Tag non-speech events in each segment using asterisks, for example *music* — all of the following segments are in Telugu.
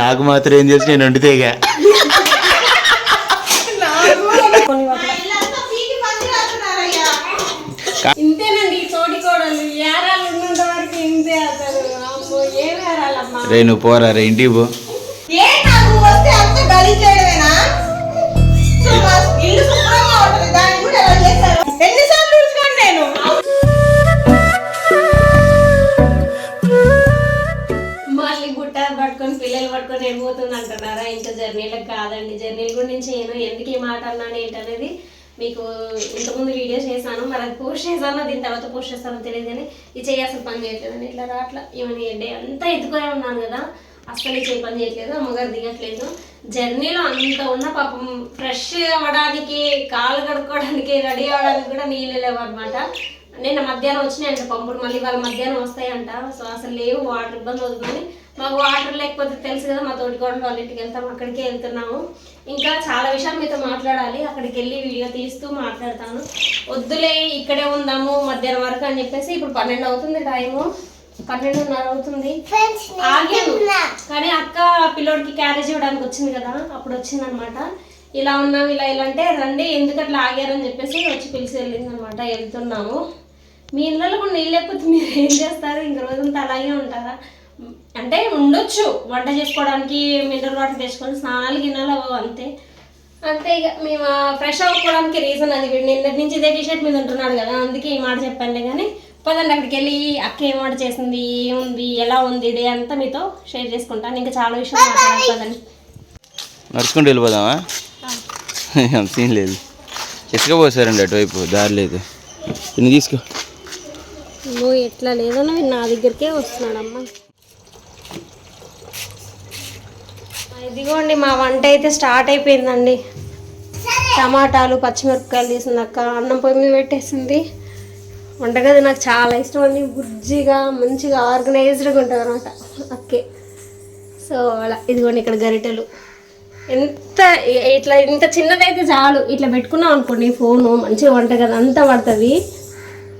నాకు మాత్రం ఏం తెలుసు నేను వండితేగా రే నువ్వు పోరా రే ఇంటికి పో. మీకు ఇంతకుముందు వీడియో చేశాను మరి అది పోస్ట్ చేశాను దీని తర్వాత పోస్ట్ చేస్తానో తెలియదు కానీ ఇది చేయాల్సిన పని చేయట్లేదని ఇట్లా రాట్లా. ఇవన్నీ డే అంతా ఎత్తుకునే ఉన్నాను కదా అస్సలు ఇచ్చే పని చేయట్లేదు అమ్మగారు దిగట్లేదు. జర్నీలో అంత ఉన్న పాపం ఫ్రెష్ అవ్వడానికి కాలు కడుక్కోవడానికి రెడీ అవ్వడానికి కూడా నీళ్ళు లేవు అనమాట నిన్న మధ్యాహ్నం వచ్చినాయంట పంపుడు మళ్ళీ వాళ్ళ మధ్యాహ్నం వస్తాయంట. సో అసలు లేవు వాటర్ ఇబ్బంది అవుతుందని మాకు వాటర్ లేకపోతే తెలుసు కదా మా తోటి గోడలు వాళ్ళ ఇంటికి వెళ్తాం అక్కడికే వెళ్తున్నాము. ఇంకా చాలా విషయాలు మీతో మాట్లాడాలి. అక్కడికి వెళ్ళి వీడియో తీస్తూ మాట్లాడతాను. వద్దులే ఇక్కడే ఉందాము మధ్యాహ్నం వరకు అని చెప్పేసి ఇప్పుడు పన్నెండు అవుతుంది టైము. పన్నెండున్నర అవుతుంది. ఆగాను కానీ అక్క పిల్లోడికి క్యారేజ్ ఇవ్వడానికి వచ్చింది కదా అప్పుడు వచ్చింది అనమాట ఇలా ఉన్నాం ఇలా ఇలా అంటే రండి ఎందుకు అట్లా ఆగారని చెప్పేసి వచ్చి పిలిచి వెళ్ళింది అనమాట వెళ్తున్నాము. మీ ఇళ్ళలో కూడా నీళ్ళు లేకపోతే మీరు ఏం చేస్తారు? ఇంక రోజంతా అలాగే ఉంటారా? అంటే ఉండొచ్చు. వంట చేసుకోవడానికి మినరల్ వాటర్ తెచ్చుకొని స్నానాలు గిన్నెలు అవ్వవు అంతే. అంతే ఇక. మేము ఫ్రెష్ అవ్వడానికి రీజన్ అది. వీడు నిన్నటి నుంచి ఇదే టీషర్ట్ మీద ఉంటున్నాడు కదా అందుకే ఈ మాట చెప్పానులే కానీ పదండి అక్కడికి వెళ్ళి అక్క ఏం వంట చేసింది ఏముంది ఎలా ఉంది డే అంతా మీతో షేర్ చేసుకుంటాను. ఇంకా చాలా విషయాలు మాట్లాడాలి పదండి. నడుచుకుంటూ వెళ్ళిపోదామా? అంత సీన్ లేదు. ఇసుక పోసారండి అటువైపు దారి లేదు తీసుకో. నువ్వు ఎట్లా లేదో నా దగ్గరికే వస్తున్నాడమ్మా. ఇదిగోండి మా వంట అయితే స్టార్ట్ అయిపోయిందండి. టమాటాలు పచ్చిమిరపకాయలు తీసిందక్క అన్నం పొయ్యి మీద పెట్టేసింది. వంటగది నాకు చాలా ఇష్టం అండి. బుజ్జిగా మంచిగా ఆర్గనైజ్డ్గా ఉంటుంది అనమాట అక్కే. సో అలా ఇదిగోండి ఇక్కడ గరిటెలు. ఎంత ఇట్లా ఇంత చిన్నదైతే చాలు. ఇట్లా పెట్టుకున్నాం అనుకోండి ఫోను మంచిగా వంటగది అంతా పడుతుంది.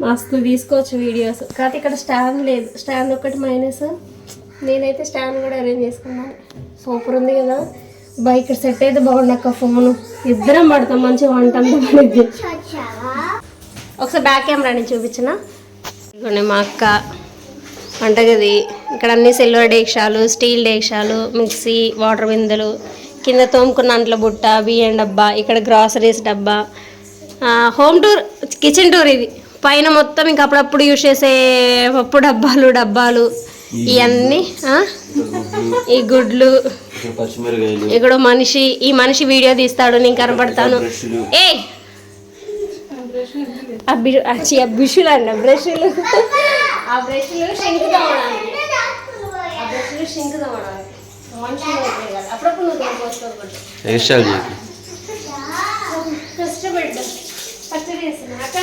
మస్తు తీసుకోవచ్చు వీడియోస్. కాకపోతే ఇక్కడ స్టాండ్ లేదు. స్టాండ్ ఒకటి మైనస్. నేనైతే స్టాండ్ కూడా అరేంజ్ చేసుకున్నాను. సూపర్ ఉంది కదా. బైక్ ఇక్కడ సెట్ అయితే బాగుండక్క ఫోను. ఇద్దరం పడతాం మంచిగా వంట అంతా ఒకసారి బ్యాక్ కెమెరా నుంచి చూపించిన? ఇదిగోండి మా అక్క వంటగది. ఇక్కడ అన్ని సిల్వర్ డేక్షాలు స్టీల్ డేక్షాలు మిక్సీ వాటర్ బిందెలు కింద తోముకున్న అంట్ల బుట్ట బియ్యం డబ్బా ఇక్కడ గ్రాసరీస్ డబ్బా. హోమ్ టూర్ కిచెన్ టూర్ ఇది. పైన మొత్తం ఇంకా అప్పుడప్పుడు యూజ్ చేసే పప్పు డబ్బాలు డబ్బాలు. ఇవన్నీ ఆ? ఈ గుడ్లు ఇక్కడ మనిషి ఈ మనిషి వీడియో తీస్తాడు నేను కనపడతాను. ఏ! ఆ బి- ఆ చి- ఆ బ్రష్లు అండి బ్రష్లు. ఆ బ్రష్లు షింక్ తోమడానికి. ఆ బ్రష్లు షింక్ అప్పుడప్పుడు నువ్వు కష్టపడ్డా. పచ్చడి చేస్తున్నా అక్క?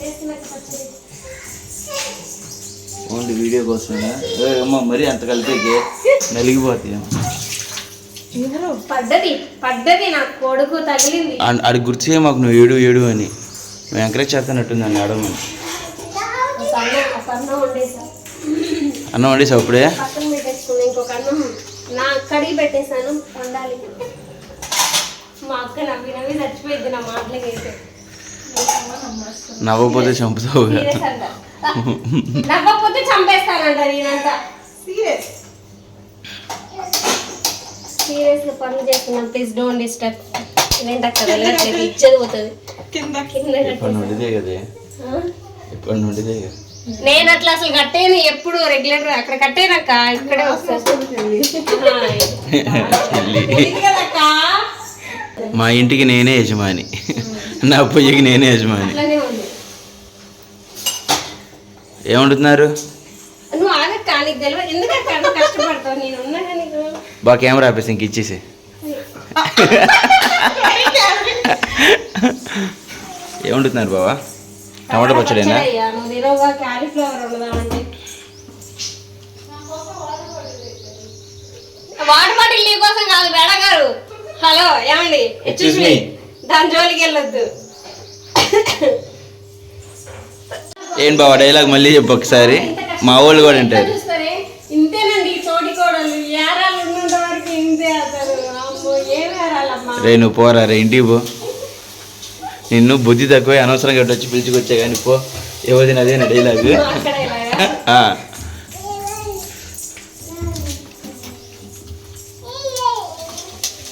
చేస్తున్నా పచ్చడి? Only video కోసమేనా? ఏ అమ్మ మరీ అంత కలిపేకి నలిగిపోతాయి పడ్డది పడ్డది నా కొడుకు తగిలింది. అది గుర్తు చేయ మాకు నువ్వు ఏడు ఏడు అని. మేము ఎంకరేజ్ చేస్తానట్టుంది అన్న అడగమని అన్నం వండేసా అప్పుడే ఇంకొక అన్నం. నా కడిగి పెట్టేశాను వండాలి. మా అక్క నవ్వి నవ్వి చచ్చిపోయింది నా మాటలకైతే నవ్వకపోతే చంపుతావు నవ్వకపోతే చంపేస్తానంట నేనంతా. సీరియస్. సీరియస్గా పనులు చేస్తున్నాం. Please don't disturb. ఇదేంటక్క వెళ్ళట్లేదు? ఇచ్చేది పోతుంది. కింద. కింద ఎప్పటి నుండిదే కదే? ఆ? ఎప్పటి నుండిదే కదా? నేను అట్లా అసలు కట్టేను ఎప్పుడు రెగ్యులర్ అక్కడ కట్టేనక్క ఇక్కడే కదక్క మా ఇంటికి నేనే యజమాని. నా పొయ్యికి నేనే యజమాని అట్లానే ఉంది ఏమంటున్నారు నువ్వు ఆగక్క నీకు తెలియదు ఎందుకక్క అంత కష్టపడతావు నేను ఉన్నాగా నీకు బా కెమెరా ఆపేసి ఇంక ఇచ్చేసి. ఏమంటున్నారు బావా? టమాటా పచ్చడేనా? నీ కోసం కాదు మేడం గారు. హలో ఏమండి. దాని జోలికి వెళ్ళొద్దు. ఏం బావా డైలాగ్ మళ్ళీ చెప్పు ఒకసారి. మా వాళ్ళు కూడా ఉంటారు రే నువ్వు పోరా రే ఇంటికి పో. నిన్ను బుద్ధి తక్కువ అనవసరంగా వచ్చి పిలుచుకొచ్చా కానీ పో. ఏవది అదే నా డైలాగ్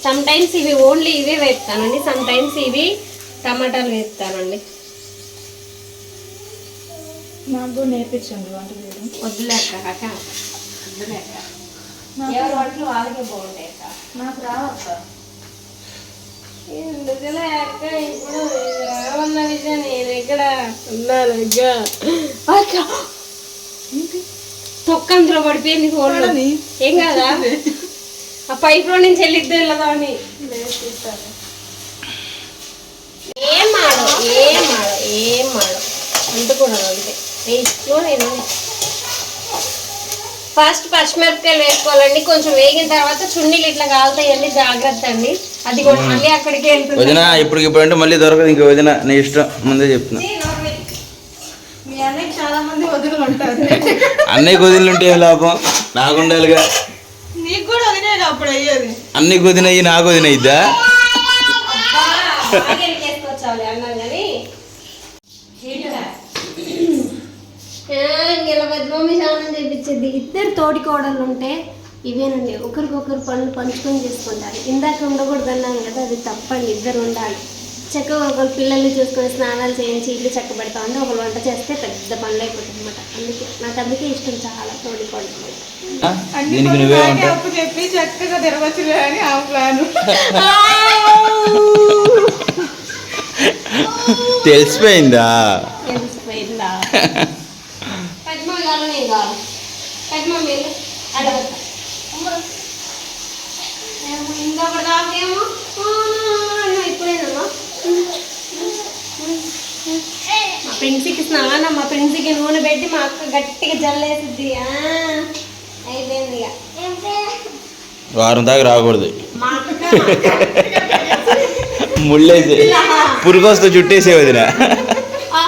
సమ్ టైమ్స్ ఇవి ఓన్లీ ఇవే వేస్తానండి సమ్ టైమ్స్ ఇవి టమాటాలు వేస్తానండి నాకు కూడా నేర్పించండి వంట చేయడం. వద్దులేక వద్దులేక ఎవరి వంటలు వాళ్ళకే బాగుంటాయి అక్క నాకు రావక్క ఎందుకులే అక్క ఇప్పుడు విషయం నేను ఎక్కడ ఉన్నాను అక్క. అక్క తొక్క అందులో పడిపోయింది ఫోన్ పడని. ఏం కాదా? ఆ పైప్లో నుంచి వెళ్ళిద్దు వెళ్ళదా అని. ఏం మాడు ఏం మాడు ఏం మాడు అంటుకున్నాను అంతే. నేను ఫస్ట్ పచ్చిమిరపకాయలు వేసుకోవాలండి. కొంచెం వేగిన తర్వాత చున్నీలు ఇట్లా కాలుతాయండి జాగ్రత్త అండి. అది కూడా మళ్ళీ అక్కడికి వెళ్తుంది వదిన ఇప్పటికి ఇప్పుడు అంటే మళ్ళీ దొరకదు. ఇంకా వదిన నీ ఇష్టం. ముందే చెప్తున్నా. మీ అన్నకి చాలా మంది వదులు ఉంటారు. అన్నయ్య కుదిలు ఉంటే ఏం లాభం? నాకు ఉండాలిగా. నీకు కూడా వదిలేదు అప్పుడు అయ్యేది? అన్ని కుదినయ్యి నాకు వదినయిద్దా వేసుకొచ్చాలి అన్నాను కానీ ఇలా పెద్ద మమ్మీ స్నానం చేయించేది. ఇద్దరు తోటి కోడలు ఉంటే ఇవేనండి ఒకరికొకరు పనులు పంచుకొని చేసుకుంటారు. ఇందాక ఉండకూడదు అన్నాను కదా అది తప్పండి ఇద్దరు ఉండాలి. చక్కగా ఒకరు పిల్లల్ని చూసుకొని స్నానాలు చేయించి ఇల్లు చక్క పెడతా ఉంటే ఒకరు వంట చేస్తే పెద్ద పనులు అయిపోతుంది అనమాట అందుకే నాకు అందుకే ఇష్టం చాలా ఉంటావు అప్పు చెప్పి చక్కగా తిరగచ్చులే అని ఆ ప్లాన్. *laughs* తెలిసిపోయిందా? తెలిసిపోయిందా? *laughs* కావాలి నేను కావాలి పెద్దమ్మ మీరు అడగట ఇంకొకటి దాకేమో? ఇప్పుడేనమ్మా. మా ప్రిన్సీకి స్నానం మా ప్రిన్సీకి నూనె పెట్టి మా అక్క గట్టిగా జల్లేసిద్ది. అయిపోయింది ఇక. వారం దాకా రాకూడదు. *laughs* ముళ్ళేసి పురుగొస్తూ చుట్టేసే వదిన. ఆ,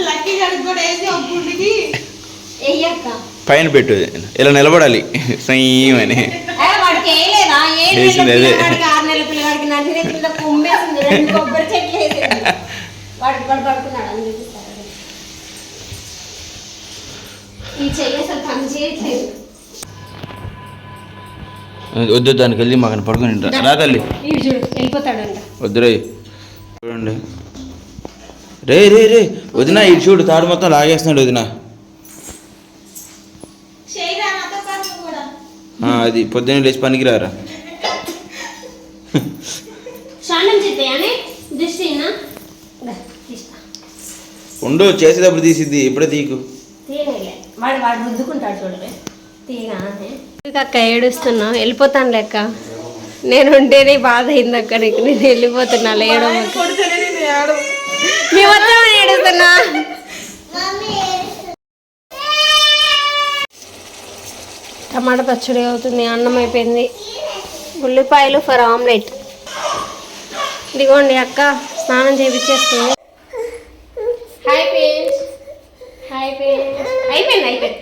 లక్కీ కూడా వేసి పైన పెట్టు ఇలా నిలబడాలి. ఏడు నెలల వేసింది అదే. అని వద్దు దానికి వెళ్ళి మాకు పడుకుని. రా తల్లి. చూడండి. రే రే రే వదిన ఇటు చూడు తాడు మొత్తం లాగేస్తున్నాడు వదిన చేయరా నాతో పాటు కూడా ఆ, అది పొద్దున్నే లేచి పనికి రారా స్నానం చేస్తాయని దృష్టినా తీస్తా. ఉండు చేసేటప్పుడు తీసిద్ది. ఇప్పుడే తీకు. అక్క ఏడుస్తున్నా వెళ్ళిపోతాను లెక్క నేను ఉంటేనే బాధ అయింది అక్క నీకు. నేను వెళ్ళిపోతున్నా లేయడం కొడితేనే నేను ఏడు మీ మొత్తం ఏడుస్తున్నా. టమాటా పచ్చడి అవుతుంది అన్నం అయిపోయింది. ఉల్లిపాయలు ఫర్ ఆమ్లెట్. ఇదిగోండి అక్క స్నానం చేపించేస్తుంది హాయ్ పేరెంట్స్ హాయ్ పేరెంట్స్ అయిపోయింది అయిపోయింది.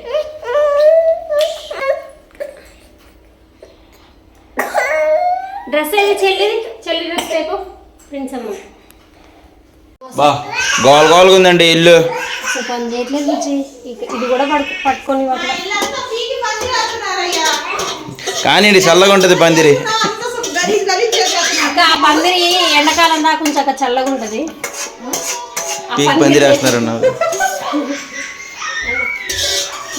డ్రెస్ ఏది? చెల్లిది? చెల్లి డ్రెస్ రేపు ప్రిన్స్ అమ్మ. బా గోల్ గోల్గా ఉందండి ఇల్లు పని చేయట్లేదు ఇది కూడా పట్టు పట్టుకొని వాటిలో ఇల్లంతా పీకి పంది రాస్తున్నారయ్యా కానీ చల్లగా ఉంటుంది పందిరి. పందిరి ఎండాకాలం దాకా కొంచెం చల్లగా ఉంటుంది. పీక్ పందిరి వేస్తున్నారు అన్నారు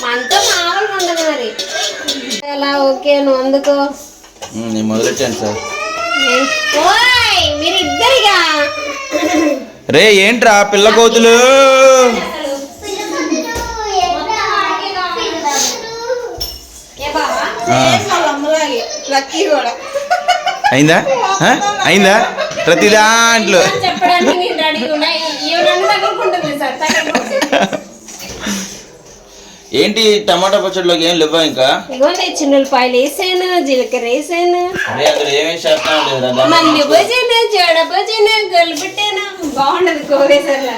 మనతో మామూలుగా ఉండదు మరి. అలా ఓకే నువ్వు అందుకో. నేను మొదలెట్టాను సార్. నేను- ఓయ్ మీరు ఇద్దరిగా రే ఏంట్రా పిల్ల కోతులు ఏ బాబా ఆ, వాళ్ళ అమ్మలాగే లక్కీ కూడా అయిందా? *laughs* అయిందా? ప్రతి దాంట్లో. *laughs* ఏంటి టమాటా పచ్చడిలోకి ఏం లేవా ఇంకా? చిన్నులపాయలు వేసాను జీలకర్ర వేసాను. అరే అందులో ఏమేమి చేస్తాను లేదా మళ్ళీ భోజన జడ భోజన గొలుపెట్టాను బాగుండదు కోవేసర్లా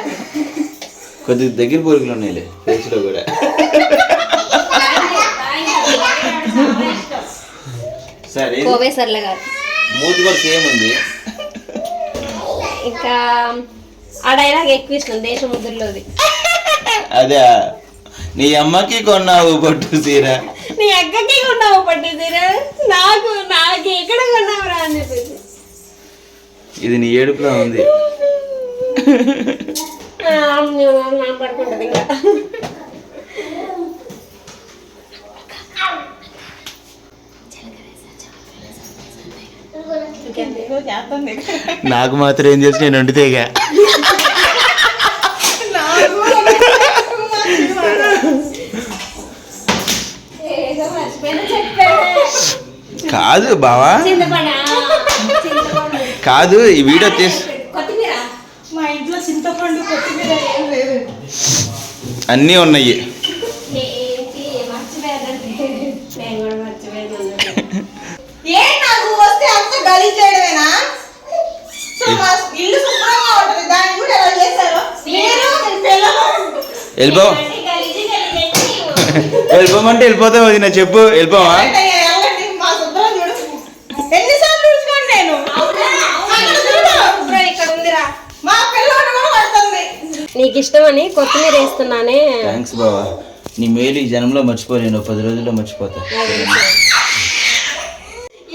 కొద్దిగా దగ్గర పోలికలు ఉన్నాయిలే ఫేస్లో కూడా. *laughs* సరే కోవేశ్వర్ల గారు. మూతి కూడా సేమ్ ఉంది. ఇంకా ఆ డైలాగ్ ఎక్కువ ఇష్టం దేశముద్రలోది అదే నీ అమ్మకి కొన్నావు పట్టు సీర నీ అక్కకి కొన్నావు పట్టేదిరా నాకు నాకు ఎక్కడ కొన్నావురా అని చెప్పేసి. ఇది నీ ఏడుపులో ఉంది. పడుకుంటది ఇంకా. నాకు మాత్రం ఏం తెలుసు నేను వండితేగా కాదు బావా. కాదు ఈ వీడియో తీసి అన్నీ ఉన్నాయి. గలీజ్ చేయడమేనా సో మా ఇల్లు శుభ్రంగా ఉంటుంది. దాన్ని కూడా ఎలా చేశారు మీరు వెళ్ళిపో వెళ్ళిపోమంటే వెళ్ళిపోతావు వదిన చెప్పు. వెళ్ళిపోవా నీకు ఇష్టమని కొత్తిమీర వేస్తున్నానే. థ్యాంక్స్ బావా. నీ మేలు ఈ జనంలో మర్చిపోలేను. పది రోజుల్లో మర్చిపోతా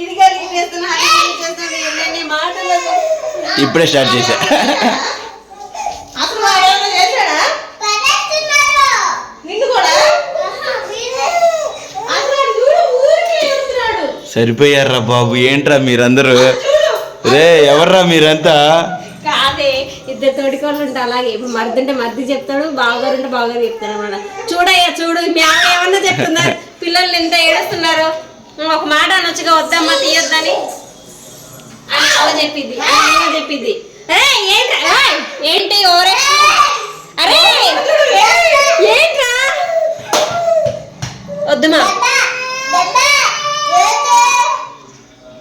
ఇదిగా నేను చేస్తున్నా అది నేను చేస్తున్నా ఎన్నెన్ని మాటలు ఇప్పుడే స్టార్ట్ చేశా. సరిపోయారా బాబు ఏంట్రా మీరందరూ? రే ఎవర్రా మీరంతా? కాదే ఇద్దరు తోడికోళ్ళు ఉంటే అలాగే. ఇప్పుడు మరిది అంటే మరిది చెప్తాడు బావగారు అంటే బావగారు చెప్తాడు అనమాట చూడయ్యా చూడు మీ ఆమె ఏమన్నా చెప్తున్నారు పిల్లలు ఇంత ఏడుస్తున్నారు. ఒక మాట అనొచ్చుగా వద్దమ్మా తీయొద్దని. ఏంట్రా? ఏయ్, ఏంటి ఓరే? అరే ఏంట్రా? వద్దుమా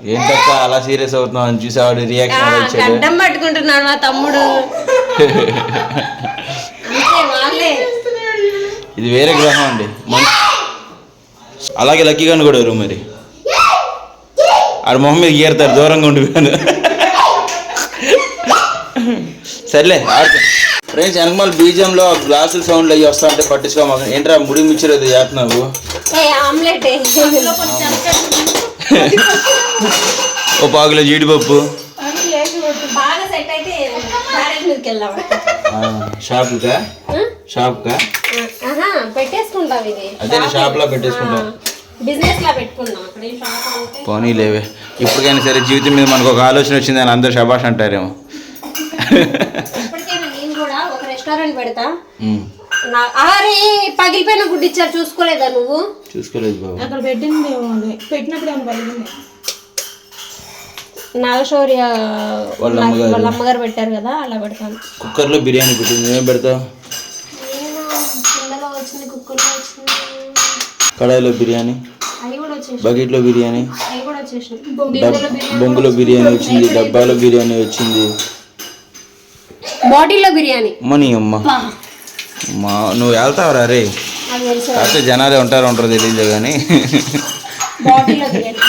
ఏంటక్క అలా సీరియస్ అవుతున్నావు? అని చూసావాడు ఆ, రియాక్షన్ గడ్డం పట్టుకుంటున్నాడు మా తమ్ముడు. ఇది వేరే గ్రహం అండి. అలాగే లక్కీ గన్ కూడా మరి? ఆడ మొహం మీద గీరుతారు దూరంగా ఉండిపోయాను. సర్లే ఫ్రెండ్స్ వెనకమాల బీజంలో గ్లాసుల సౌండ్లు అయ్యి వస్తా అంటే పట్టించుకో మాకు ఏంట్రా ముడి మిచ్చరేది చేస్తున్నావు? ఏ ఆమ్లెట్ ఓ పాకులో జీడిపప్పు. షాపుకా? షాప్కా? పెట్టేసుకుంటాం ఇది. అదే షాప్లో పెట్టేసుకుంటాం. బిజినెస్ లా పెట్టుకుందాం. అక్కడ ఈ షాప్ అంటే? పోనీ లేవే ఇప్పటికైనా సరే జీవితం మీద మనకు ఒక ఆలోచన వచ్చింది అని అందరూ శబాష్ అంటారేమో. ఇప్పటికైనా నేను కూడా ఒక రెస్టారెంట్ పెడతా. అరే పగిలిపోయిన గుడ్డు ఇచ్చారు చూసుకోలేదా నువ్వు? చూసుకోలేదు బాబు. అక్కడ పెట్టింది పెట్టినప్పుడు ఏమో నాగశౌర్య వాళ్ళ అమ్మగారు. వాళ్ళ అమ్మగారు పెట్టారు కదా అలా పెడతాను. కుక్కర్లో బిర్యానీ పెట్టింది నువ్వేం పెడతావు? కిందలో వచ్చింది కుక్కర్లో వచ్చింది. కడాయిలో బిర్యానీ బకెట్లో బిర్యానీ బొంగులో బిర్యానీ వచ్చింది డబ్బాలో బిర్యానీ వచ్చింది. బాటిల్లో బిర్యానీ. మనీ అమ్మ. మా నువ్వు వెళ్తావురా రే. కాకపోతే జనాలే ఉంటారో ఉంటారో తెలియదు కానీ. చేద్దాం. బాటిల్ బిర్యానీ.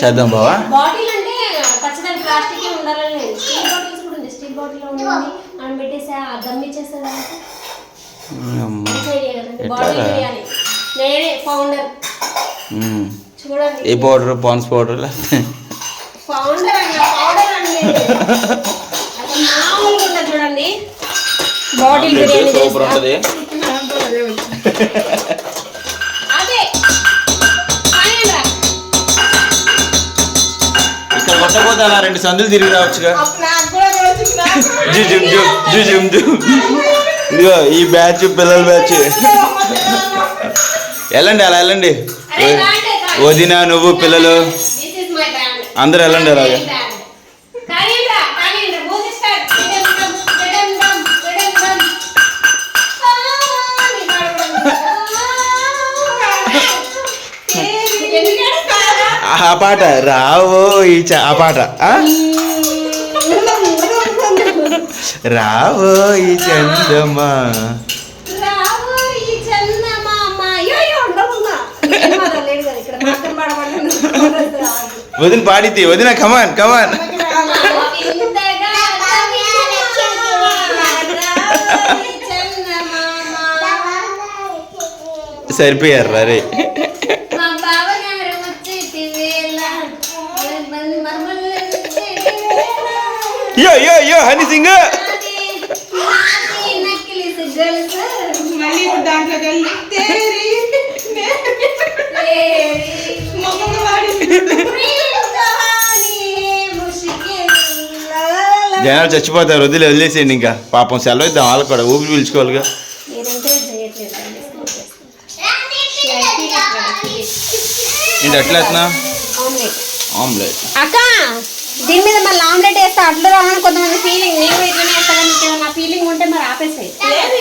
చేద్దాం బావా? ఏ పౌడర్ పాన్స్ పౌడర్ అన్న పౌడర్ *laughs* అండి అసలు మామూలుగా ఉండదు చూడండి బిర్యానీ సూపర్. ఉంటుంది. ఇక్కడ కొట్టకపోతే అలా రెండు సందులు తిరిగి రావచ్చుగా. ఇదిగో ఈ బ్యాచ్ పిల్లల బ్యాచ్. వెళ్ళండి అలా వెళ్ళండి. వదిన నువ్వు పిల్లలు. అందరూ వెళ్ళండి అలాగే. మాత్రం లేదు కదా ఇక్కడ మాత్రం పాడమన్నా వదిన పాడితే వదిన కమాన్ కమాన్. సరిపోయారు రే మొక్కలు వాడి ప్రియ కహానీ ముషికిల్. జనాలు చచ్చిపోతారు వదిలే వదిలేసేయండి ఇంకా. పాపం సెలవు ఇద్దాం వాళ్ళకి కూడా ఊపిరి పీల్చుకోవాలిగా. ఏంటి అట్లా ఆమ్లెట్ అక్క! దీని మీద మళ్ళీ ఆమ్లెట్ వేస్తే అట్లా రావని కొంతమంది ఫీలింగ్ నేను ఇట్లనే వేస్తా కానీ నీకు ఏదైనా ఫీలింగ్ ఉంటే మరి ఆపేసాయి. అదే.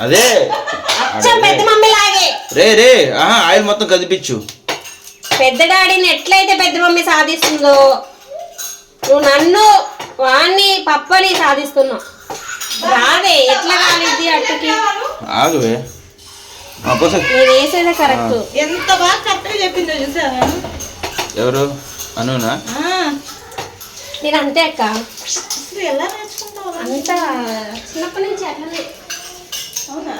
అదే. అచ్చం పెద్ద మమ్మీ లాగే. రే రే. ఆహా ఆయిల్ మొత్తం కదిపించు పెద్ద డాడీని ఎట్లయితే పెద్ద మమ్మీ సాధిస్తుందో నువ్వు నన్ను వాణ్ణి పప్పని సాధిస్తున్నావు. రాదే ఎట్లా కాలిద్ది అట్టుకి ఆగువే. నేను వేసేదే కరెక్ట్. ఎంత బాగా కరెక్ట్గా చెప్పిందో చూసావా? ఎవరు? అనునా? నేను అంతే అక్క. అసలు ఎలా నేర్చుకుంటావు? అంత చిన్నప్పటి నుంచి అట్లనే. అవునా?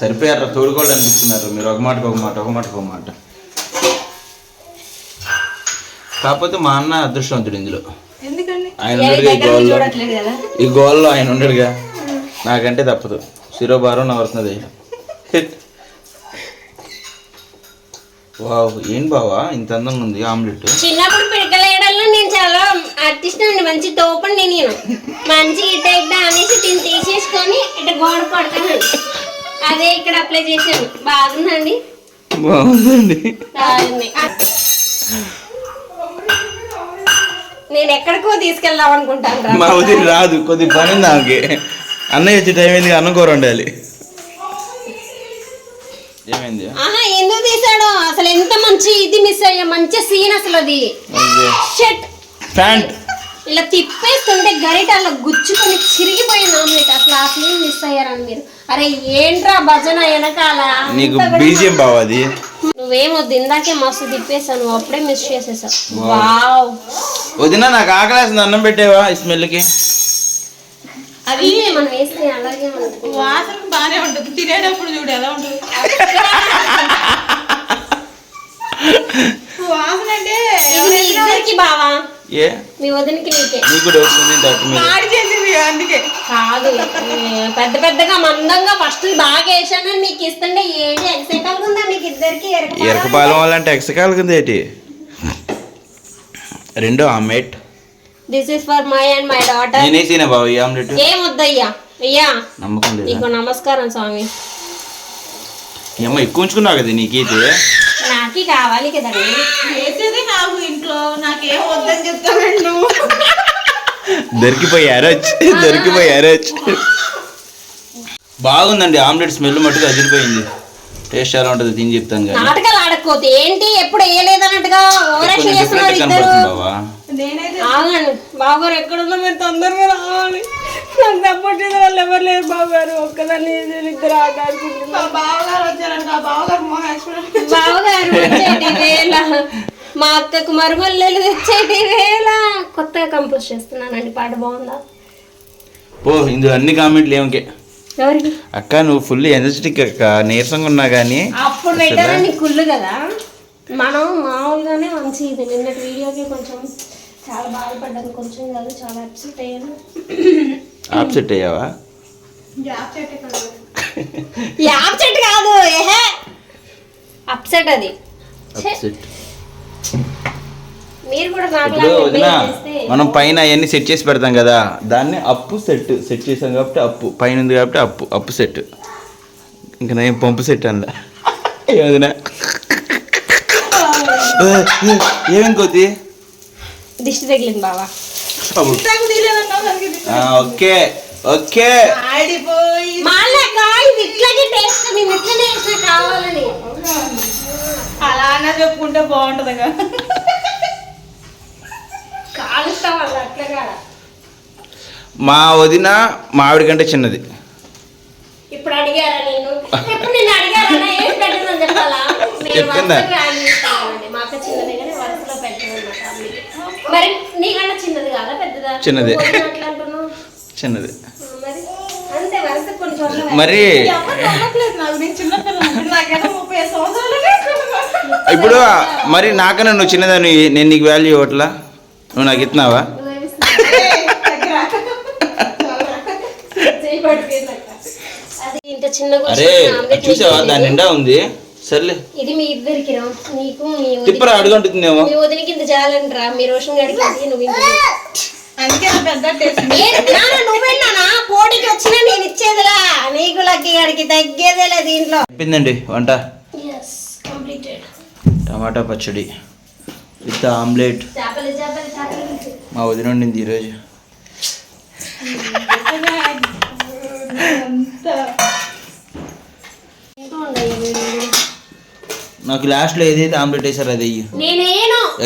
సరిపోయారు? తోడుకోళ్ళు అనిపిస్తున్నారు మీరు ఒక మాటకు ఒక మాట ఒక మాటకు ఒక మాట. కాకపోతే మా అన్న అదృష్టవంతుడు ఇందులో. ఎందుకండి ఆయన ఈ గోల్లో. చూడట్లేదు కదా. ఈ గోల్లో ఆయన ఉండడుగా నాకంటే తప్పదు. శిరోభారం నవరుతున్నది *laughs* వావ్ ఏం బావా? ఇంత అందంగా ఉంది ఆమ్లెట్. చిన్నప్పుడు పిడకలేయడంలో నేను చాలా ఆర్టిస్ట్ అండి మంచి తోపండి నేను. మంచి ఇట ఇట అనేసి దీన్ని తీసేసుకొని ఇట గోడ పడతాను అదే ఇక్కడ అప్లై చేశాను. బాగుందండి? బాగుందండి. బాగుంది. నేను ఎక్కడికో తీసుకెళ్దాం అనుకుంటాను. మా రాదు కొద్ది పని ఉంది ఆమెకి. అన్నయ్య వచ్చే టైం అయింది అన్నం కూర వండాలి. ఏమైంది? ఆహా ఎందుకు తీసాడు అసలు ఎంత మంచి ఇది మిస్ అయ్యా మంచి సీన్ అసలు అది. షట్ ప్యాంట్ ఇలా తిప్పేస్తుంటే గరిట అలా గుచ్చుకొని చిరిగిపోయింది ఆమ్లెట్ అసలు ఆ సీన్ మిస్ అయ్యారని మీరు. అరే ఏంట్రా భజన వెనకాల? నీకు బీజియం బావ అది? నువ్వేమొద్దు ఇందాకే మస్తు తిప్పేసాను నువ్వు అప్పుడే మిస్ చేసేసావు. వావ్ వదిన నాకు ఆకలేస్తుంది అన్నం పెట్టేవా ఈ స్మెల్కి అవి మనం వేస్తే అలాగే ఉంటుంది వాసన బాగానే ఉంటుంది. తినేటప్పుడు చూడు ఎలా ఉంటుంది. *laughs* వాసన అంటే ఇద్దరికి బావా? ఏ? మీ వదినికి నీకే. నీకు పాడి చేసింది అందుకే. కాదు పెద్ద పెద్దగా మందంగా ఫస్ట్ బాగా వేసాను. మీకు ఇస్తుంటే ఏంటి? ఎక్సైకల్ ఉందా? మీకు ఇద్దరికి ఎరకపాలెం వాళ్ళంటే ఎక్సకాలు కింద ఏంటి? రెండో omelette this is for my and my daughter నేనేసిన బావ ఈ ఆమ్లెట్. ఏం వద్దయ్యా? అయ్యా. నమ్మకం లేదా? నీకు నమస్కారం స్వామి. అమ్మ ఎక్కువ ఉంచుకున్నావు కదా నీకైతే. నాకి కావాలి కదండి వేసేది నాకు ఇంట్లో? నాకేం వద్దని చెప్తానండి నువ్వు? దొరికిపోయారు దొరికిపోయారు బాగుందండి ఆమ్లెట్ స్మెల్ మట్టుకు అదిరిపోయింది. టేస్ట్ ఎలా ఉంటుంది తిని చెప్తాను నాటకాలు ఆడకపోతే ఏంటి? ఎప్పుడు వేయలేదన్నట్టుగా ఓవరాక్షన్ చేస్తున్నారు ఇద్దరు. ఆగండి. బావగారు ఎక్కడున్నా మీరు తొందరగా రావాలి. నాకు సపోర్ట్ చేసే వాళ్ళు ఎవరు లేరు బావగారు ఒక్కదాన్ని ఇద్దరు ఆట ఆడుకుంటున్నారు మా బావగారు వచ్చారంట. బావగారు వచ్చేటి వేళ. మా అక్కకు మరుమల్లెలు తెచ్చేటి వేళ. కొత్తగా కంపోజ్ చేస్తున్నానండి. పాట బాగుందా? పో ఇందులో అన్ని కామెంట్లు ఏమకే? ఎవరికి? అక్క నువ్వు ఫుల్ ఎనర్జెటిక్ అక్క. నీరసంగా ఉన్నా కానీ అప్పుడు పెట్టారని కుళ్ళు కదా? మనం మామూలుగానే మంచి ఇది నిన్నటి వీడియోకి కొంచెం చాలా బాధపడ్డాను కొంచెం కాదు చాలా అప్సెట్ అయ్యాను. ఆప్సెట్ అయ్యావా? చెట్టు కదా. అప్సెట్ అది. అప్సెట్ మీరు కూడా మనం పైన అవన్నీ సెట్ చేసి పెడతాం కదా దాన్ని అప్పు సెట్ సెట్ చేసాం కాబట్టి అప్పు పైన ఉంది కాబట్టి అప్పు అప్పు సెట్ ఇంకా నేను పంపు సెట్ అనలా ఏ వదిన? ఏమేం కోతి? దిష్టి తగిలింది బావా. ఓకే. ఓకే. ఇట్లాగే టేస్ట్ నేను ఇట్లనే వేసిన కావాలని. అలా అన్నా చెప్పుకుంటే బాగుంటది కదా. కాలుస్తా వాళ్ళు అట్లా మా వదిన మావిడి కంటే చిన్నది. ఇప్పుడు అడిగారా నేను ఎప్పుడు నేను అడిగారా? వరుసగా value ఇస్తానండి. మా అక్క చిన్నదే కానీ వరుసలో. మరి నీకన్నా చిన్నది కాదా పెద్దదా? చిన్నదే. మరి ఇప్పుడు మరి నాకన్నా నువ్వు చిన్నదాన్ని నేను నీకు వాల్యూ ఇవ్వట్లా? నువ్వు నాకు ఇస్తున్నావా? అరే చూసావా? దాని నిండా ఉంది. సర్లే. ఇది మీ ఇద్దరికి రా. నీకు మీ తిప్పరా అడుగుంటుందేమో మీ వదినకి ఇంత చాలండి రా. మీ రోషన్ నువ్వు ఇంత అందుకే నా పెద్ద టేస్ట్. నువ్వెన్నానా పోటీకి వచ్చినా నేను ఇచ్చేదిలా నీకు లక్కీ గడికి తగ్గేదేలే దీంట్లో. చెప్పిందండి వంట. టమాటా పచ్చడి విత్ ఆమ్లెట్. మా వదిన వండింది ఈరోజు. *laughs* వీడియోలు. నాకు లాస్ట్లో ఏదైతే ఆమ్లెట్ వేసారో అది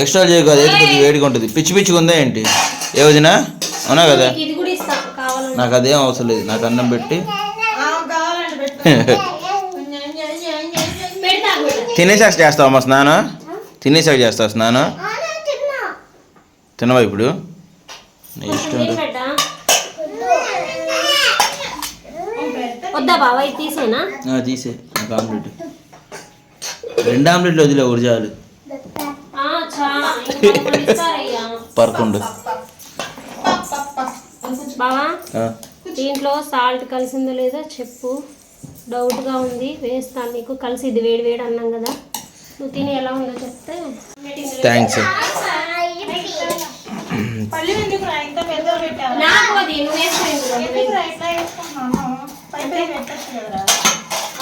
ఎక్స్ట్రా చేయకు అది అయితే కొద్దిగా వేడిగా ఉంటుంది. పిచ్చి పిచ్చిగా ఉందా ఏంటి? ఏ వదినా? అవునా కదా? నీకు ఇది కూడా ఇస్తా కావాలంటే. నాకు అదేం అవసరం లేదు. నాకు అన్నం పెట్టి. కావాలంటే పెట్టు. పెడతా కూడా తినేసాక చేస్తావా మా స్నానం? తినేసాక చేస్తావా స్నానం? తినవా ఇప్పుడు? నీ ఇష్టం నేను పెట్టా. వద్దా బాబా ఇది తీసేనా? ఆ, తీసే. నాకు ఆమ్లెట్. రెండు ఆమ్లెట్లు వదిలే ఇస్తారయ్యా పరకుండు. బావా దీంట్లో సాల్ట్ కలిసిందో లేదో చెప్పు. డౌట్గా ఉంది వేస్తాను నీకు. కలిసి ఇది వేడి వేడి అన్నాం కదా. నువ్వు తిని ఎలా ఉందో చెప్తే. థ్యాంక్స్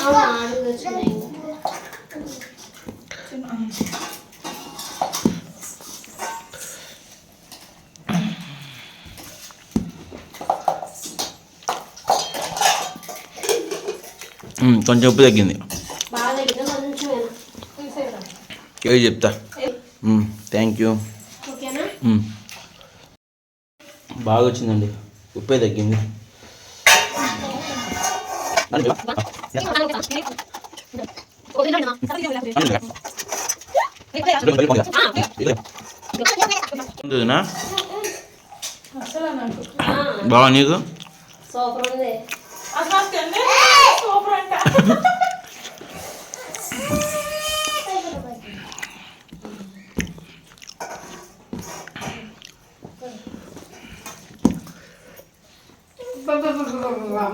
అవునా అడుగు వచ్చినాయి కొంచెం ఉప్పు తగ్గింది. ఏది చెప్తా? థ్యాంక్ యూ బాగా వచ్చిందండి. ఉప్పే తగ్గింది. ఉంటుందినా? బాగా నీకు?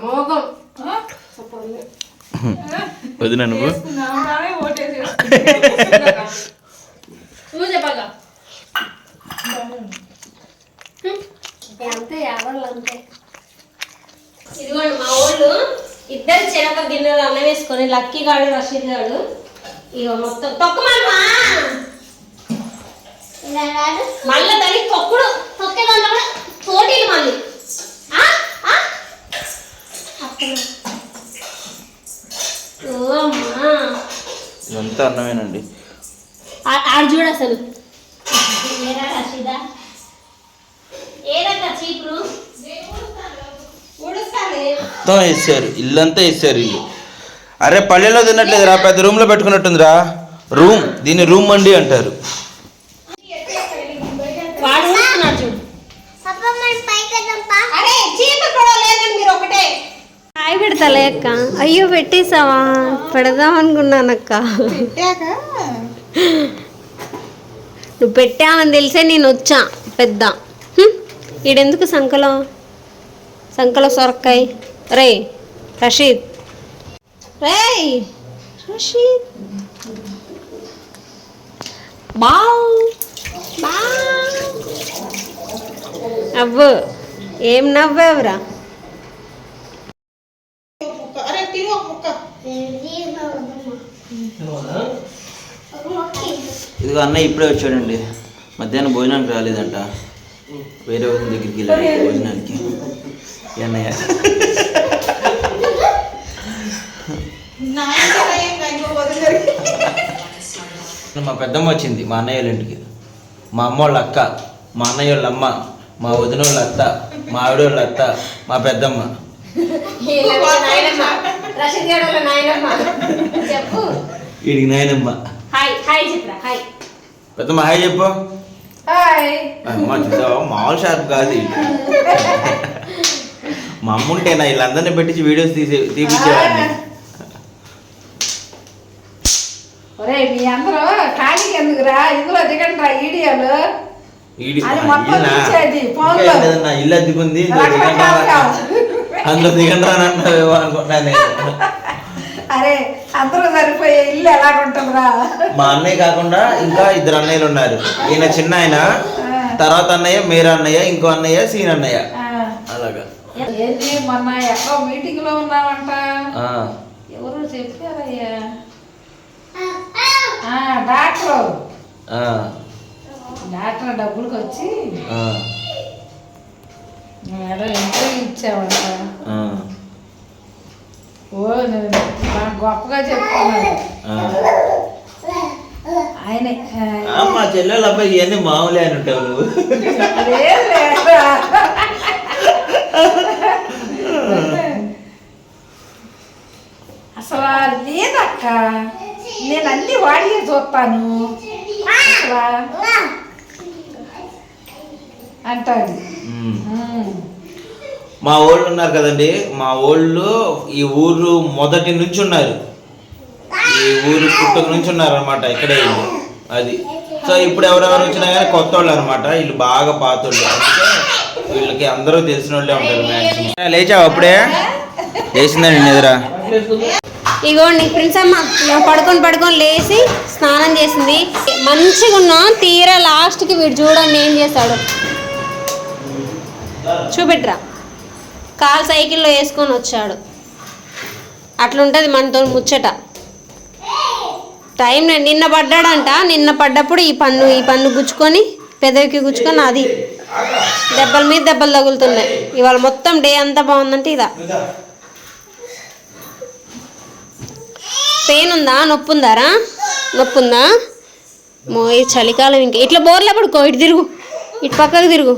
మోగం సూపర్ ఉంది వదిన నువ్వు? ఇదిగోండి మా వాళ్ళు ఇద్దరు చెరొక గిన్నెలు అన్నం వేసుకొని లక్కీ గాడు రషీద్ గాడు ఇక మొత్తం తొక్కమమ్మా మళ్ళీ. దానికి తొక్కుడు తొక్కేదాంట్లో కూడా పోటీలు మళ్ళీ ఆ? ఆ? అత్తమ్మ. ఓ అమ్మా ఇదంతా అన్నమేనండి. ఆ- ఆడు చూడు అసలు. మొత్తం వేసారు ఇల్లంతా వేసారు ఇల్లు. అరే పల్లెలో తిన్నట్లేదురా పెద్ద రూమ్లో పెట్టుకున్నట్టుందిరా. రూమ్ దీన్ని రూమ్ అండి అంటారు. అరే కూడా లేదండి మీరు ఒకటే. హాయ్ పెడతాలే అక్క. అయ్యో పెట్టేసావా పెడదాం అనుకున్నానక్క. పెట్టాక? నువ్వు పెట్టావని తెలిసే నేను వచ్చా పెద్ద. ఈడెందుకు సంకలో? సంకలో సొరకాయ రే రషీద్. రేయ్ రషీద్. బావ్. బావ్. నవ్వు. ఏం నవ్వేవురా ముక్క అరే తిని ఒక ముక్క ఇదిగో అన్నయ్య ఇప్పుడే వచ్చాడండి. మధ్యాహ్నం భోజనానికి రాలేదంట. వేరే వదిన దగ్గరికి వెళ్ళాడు భోజనానికి. అన్నయ్య. మా పెద్దమ్మ వచ్చింది మా అన్నయ్య వాళ్ళ ఇంటికి. మా అమ్మ వాళ్ళ అక్క మా అన్నయ్య వాళ్ళ అమ్మ మా వదిన వాళ్ళ అత్త మా ఆవిడ వాళ్ళ అత్త మా పెద్దమ్మ. చెప్పు. వీడికి నాయనమ్మ. హాయ్ హాయ్ చెప్పరా హాయ్. పెద్దమ్మ హాయ్ చెప్పు. హాయ్. అమ్మ చూసావా? మామూలు షాప్ కాదు. మా అమ్మ ఉంటేనా వీళ్ళందరినీ పెట్టించి వీడియోస్ తీసే తీపిచ్చేవాడిని. ఒరే మీ అందరూ ఖాళీకి ఎందుకురా? ఇందులో దిగండి రా వీడియోలు ఈడి- అది ఆ, మొత్తం ఇల్లా? అద్దెకుంది. అందులో దిగండి రా అని అంటున్నావేమో అనుకుంటున్నాను నేను. అరే అందరూ సరిపోయే ఇల్లు ఎలాగుంటుందిరా? మా అన్నయ్య కాకుండా ఇంకా ఇద్దరు అన్నయ్యలు ఉన్నారు. ఈయన చిన్న ఆయన తర్వాత అన్నయ్య మీరా అన్నయ్య ఇంకో అన్నయ్య సీన్ అన్నయ్య. అలాగా. ఏంటి మొన్న ఎక్కడో మీటింగ్లో ఉన్నావంట. ఎవరు చెప్పారయ్యా. డాక్టర్. డాక్టర్ డబ్బులకు వచ్చి ఏదో ఇంటర్వ్యూ ఇచ్చావంట ఓ నేను గొప్పగా. ఆయనే ఆ, మా చెల్లెలు అబ్బాయి ఇవన్నీ మామూలే అని ఉంటావు నువ్వు. అసలు లేదక్క నేను అన్ని వాడియే చూస్తాను అంటాడు. మా వాళ్ళు ఉన్నారు కదండి. మా వాళ్ళు ఈ ఊరు మొదటి నుంచి ఉన్నారు. ఈ ఊరు పుట్టుక నుంచి ఉన్నారు అనమాట ఇక్కడే. అది. సో ఇప్పుడు ఎవరెవరు వచ్చినా కానీ కొత్త వాళ్ళు అనమాట వీళ్ళు బాగా పాతోళ్ళు వీళ్ళకి అందరూ తెలిసిన వాళ్ళే ఉంటారు మ్యాక్సిమం లేచావు అప్పుడే? లేచిందండి నిద్ర. ఇగోండి ప్రిన్స్ అమ్మ ఇగో పడుకొని పడుకొని లేచి స్నానం చేసింది. మంచిగా ఉన్నా తీరా లాస్ట్కి వీడు చూడండి ఏం చేశాడు చూపెట్రా కాల్ సైకిల్లో వేసుకొని వచ్చాడు. అట్లుంటుంది మనతో ముచ్చట. టైం నిన్న పడ్డాడంట. నిన్న పడ్డప్పుడు ఈ పన్ను ఈ పన్ను గుచ్చుకొని పెదవికి గుచ్చుకొని అది దెబ్బల మీద దెబ్బలు తగులుతున్నాయి. ఇవాళ మొత్తం డే అంతా బాగుందంటే ఇదా. పెయిన్ ఉందా? నొప్పి ఉందారా నొప్పి ఉందా మో ఈ చలికాలం ఇంకా ఇట్లా బోర్లే పడుకో. ఇటు తిరుగు. ఇటు పక్కకు తిరుగు.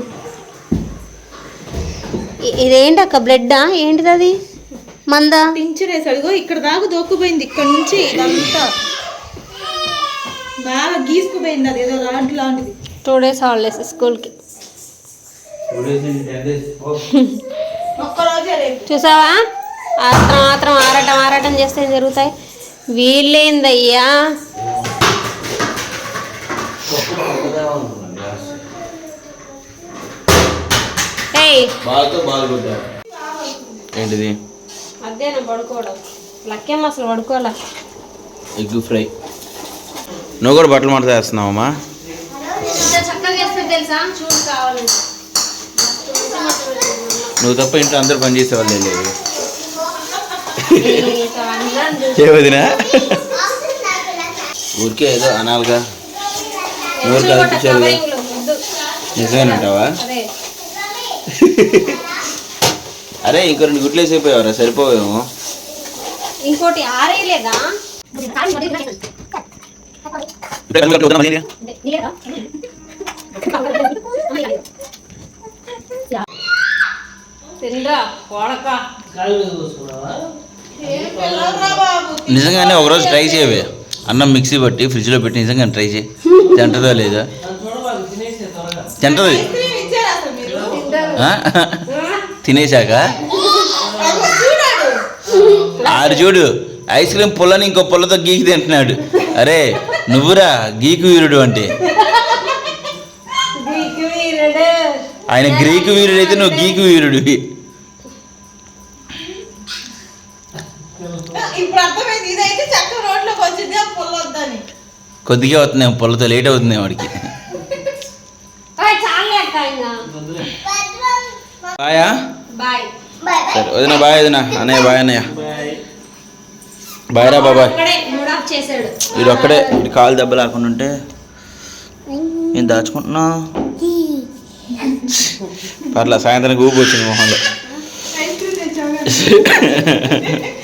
ఇదేంటి అక్క బ్లడ్డా? ఏంటిది అది? మందా? ఇగో ఇక్కడ దాకా దొక్కుపోయింది. ఇక్కడ నుంచి ఇదంతా బాగా గీసుకుపోయింది అది. ఏదో రాడ్ లాంటిది. టూ డేస్ హాలిడేస్ స్కూల్కి ఒక్కరోజే రేపు. చూసావా? ఆత్రం ఆత్రం ఆరాటం ఆరాటం చేస్తే జరుగుతాయి? వీళ్ళేందయ్యా ఏంటిది? మధ్యాహ్నం పడుకోవడం. లక్కేం అసలు పడుకోవాలా? Egg fry. నువ్వు కూడా బట్టలు మడత వేస్తున్నావమ్మా. ఇంత చక్కగా చేస్తే తెలుసా చూడు కావాలంటే నువ్వు తప్ప ఇంట్లో అందరూ పని చేసేవాళ్ళే లేదు. ఏ వదినా? ఊరికే ఏదో అనాలిగా. నోరు. నిజమేనంటావా? *laughs* అరే ఇంకో రెండు గుడ్లు వేసిపోయావరా సరిపోవేమో. ఇంకోటి ఆరేయలేదా నిజంగానే ఒకరోజు ట్రై చేయవే. అన్నం మిక్సీ పట్టి ఫ్రిడ్జ్లో పెట్టి నిజంగా ట్రై చేయి. తింటదో లేదా? తింటది. తినేశాక? ఆడు చూడు ఐస్ క్రీమ్ పుల్లని ఇంకో పుల్లతో గీకి తింటున్నాడు. అరే నువ్వురా గీకు వీరుడు అంటే. వీరుడు. ఆయన గ్రీకు వీరుడు. అయితే నువ్వు గీకు వీరుడివి వద్దని. కొద్దిగా అవుతున్నాయి పుల్లతో లేట్ అవుతుంది వాడికి ఓయ్, చాలే అక్క ఇంకా బాయా సరే వదిన బాయ్ వదిన. అన్నయ్య బాయ్ అన్నయ్య. బాయ్ రా బాబాయ్. వీడు ఒక్కడే వీడి కాలు దెబ్బ లేకుండా ఉంటే నేను దాచుకుంటున్నా. పర్లే సాయంత్రం ఊపి వచ్చింది మొహంలో. *laughs*